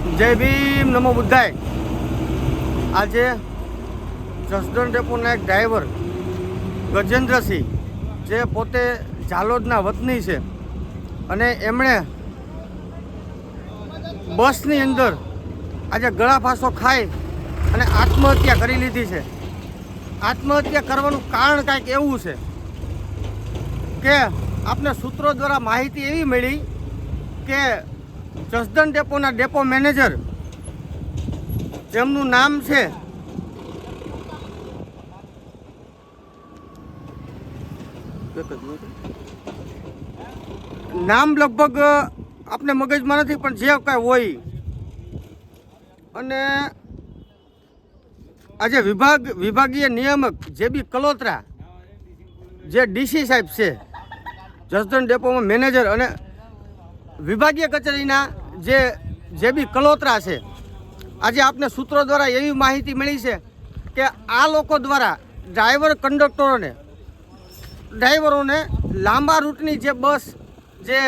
જય ભીમ, નમો બુદ્ધાય. આજે જસદણ ડેપોના એક ડ્રાઈવર, ગજેન્દ્રસિંહ, જે પોતે ઝાલોદના વતની છે અને એમણે બસની અંદર આજે ગળા ફાંસો ખાઈ અને આત્મહત્યા કરી લીધી છે. આત્મહત્યા કરવાનું કારણ કાંઈક એવું છે કે આપને સૂત્રો દ્વારા માહિતી એવી મળી કે જસદન ડેપોના ડેપો મેનેજર. જેમનું નામ છે નામ લગભગ આપણે મગજમાં નથી, પણ જે કાંઈ હોય. અને આજે વિભાગ, વિભાગીય નિયામક જે બી કલોત્રા, જે ડીસી સાહેબ છે જસદન ડેપોમાં મેનેજર અને વિભાગીય કચેરીના જે જે બી કલોત્રા છે, આજે આપને સૂત્રો દ્વારા એવી માહિતી મળી છે કે આ લોકો દ્વારા ડ્રાઈવર કંડક્ટરોને, ડ્રાઈવરોને લાંબા રૂટની જે બસ જે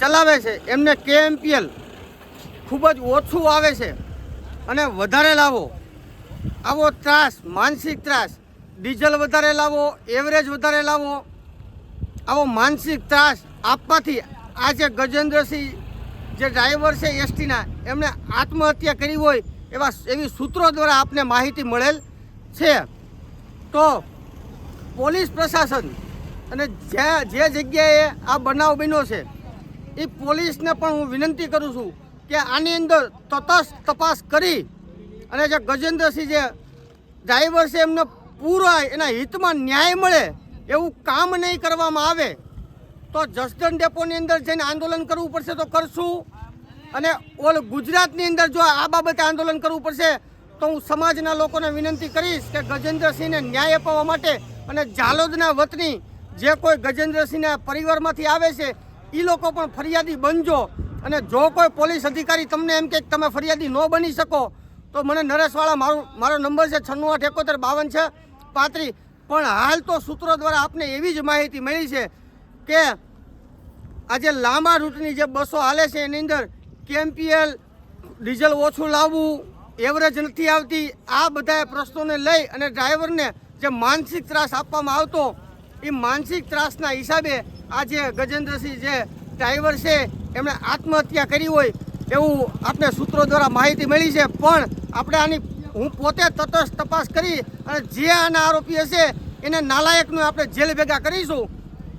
ચલાવે છે, એમને કેએમપીએલ ખૂબ જ ઓછું આવે છે અને વધારે લાવો. આવો ત્રાસ, માનસિક ત્રાસ, ડીઝલ વધારે લાવો, એવરેજ વધારે લાવો, આવો માનસિક ત્રાસ આપવાથી આ જે ગજેન્દ્રસિંહ જે ડ્રાઈવર છે એસટીના, એમણે આત્મહત્યા કરી હોય એવા એવી સૂત્રો દ્વારા આપને માહિતી મળેલ છે. તો પોલીસ પ્રશાસન અને જે જે જગ્યાએ આ બનાવ બન્યો છે, એ પોલીસને પણ હું વિનંતી કરું છું કે આની અંદર તટસ્થ તપાસ કરી અને જે ગજેન્દ્રસિંહ જે ડ્રાઈવર છે એમને પૂરા એના હિતમાં ન્યાય મળે એવું કામ નહીં કરવામાં આવે. તો જસદન ડેપોની અંદર જઈને આંદોલન કરવું પડશે તો કરશું. અને ઓલ ગુજરાતની અંદર જો આ બાબતે આંદોલન કરવું પડશે, તો હું સમાજના લોકોને વિનંતી કરીશ કે ગજેન્દ્રસિંહને ન્યાય અપાવવા માટે અને જાલોદના વતની જે કોઈ ગજેન્દ્રસિંહના પરિવારમાંથી આવે છે એ લોકો પણ ફરિયાદી બનજો. અને જો કોઈ પોલીસ અધિકારી તમને એમ કે તમે ફરિયાદી ન બની શકો, તો મને નરેશવાળા મારો મારો નંબર છે છન્નું આઠ એકોતેર બાવન છે, પાંત્રીસ. પણ હાલ તો સૂત્રો દ્વારા આપને એવી જ માહિતી મળી છે કે આજે લાંબા રૂટની જે બસો હાલે છે એની અંદર કેમ્પીએલ ડીઝલ ઓછું લાવવું, એવરેજ નથી આવતી, આ બધા પ્રશ્નોને લઈ અને ડ્રાઈવરને જે માનસિક ત્રાસ આપવામાં આવતો, એ માનસિક ત્રાસના હિસાબે આજે ગજેન્દ્રસિંહ જે ડ્રાઈવર છે, એમણે આત્મહત્યા કરી હોય એવું આપણે સૂત્રો દ્વારા માહિતી મળી છે. પણ આપણે આની, હું પોતે તટસ્થ તપાસ કરી અને જે આના આરોપી હશે એને નાલાયકનું આપણે જેલ ભેગા કરીશું.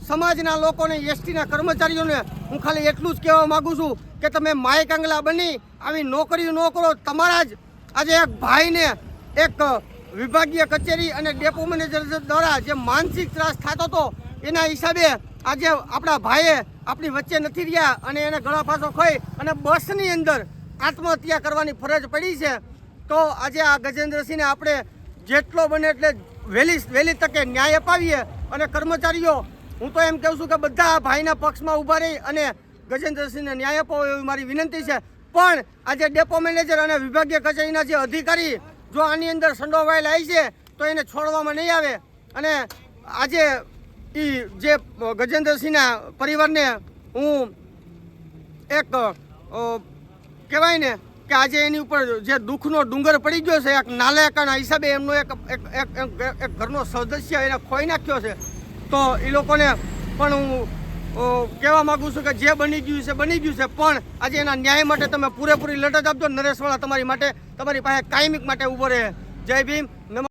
સમાજના લોકોને, એસટીના કર્મચારીઓને હું ખાલી એટલું જ કહેવા માગું છું કે તમે માયક આંગલા બની, આવી નોકરી ન કરો. તમારા જ આજે એક ભાઈને એક વિભાગીય કચેરી અને ડેપો મેનેજર દ્વારા જે માનસિક ત્રાસ થતો હતો, એના હિસાબે આજે આપણા ભાઈએ આપણી વચ્ચે નથી રહ્યા અને એને ગળા ફાંસો ખાઈ અને બસની અંદર આત્મહત્યા કરવાની ફરજ પડી છે. તો આજે આ ગજેન્દ્રસિંહને આપણે જેટલો બને એટલે વહેલી વહેલી તકે ન્યાય અપાવીએ અને કર્મચારીઓ હું તો એમ કહું છું કે બધા ભાઈના પક્ષમાં ઊભા રહી અને ગજેન્દ્રસિંહને ન્યાય અપાવો એવી મારી વિનંતી છે. પણ આજે ડેપો મેનેજર અને વિભાગીય કચેરીના જે અધિકારી જો આની અંદર સંડોવાયેલ આવી છે, તો એને છોડવામાં નહીં આવે. અને આજે એ જે ગજેન્દ્રસિંહના પરિવારને હું એક કહેવાય ને કે આજે એની ઉપર જે દુઃખનો ડુંગર પડી ગયો છે, એક નાલાયકાના હિસાબે એમનો એક- એક ઘરનો સદસ્ય એને ખોઈ નાખ્યો છે. તો એ લોકોને પણ હું કહેવા માગું છું કે જે બની ગયું છે, બની ગયું છે, પણ આજે એના ન્યાય માટે તમે પૂરેપૂરી લડત આપજો. નરેશવાળા તમારી માટે, તમારી પાસે કાયમિક માટે ઊભો રહે. જય ભીમ.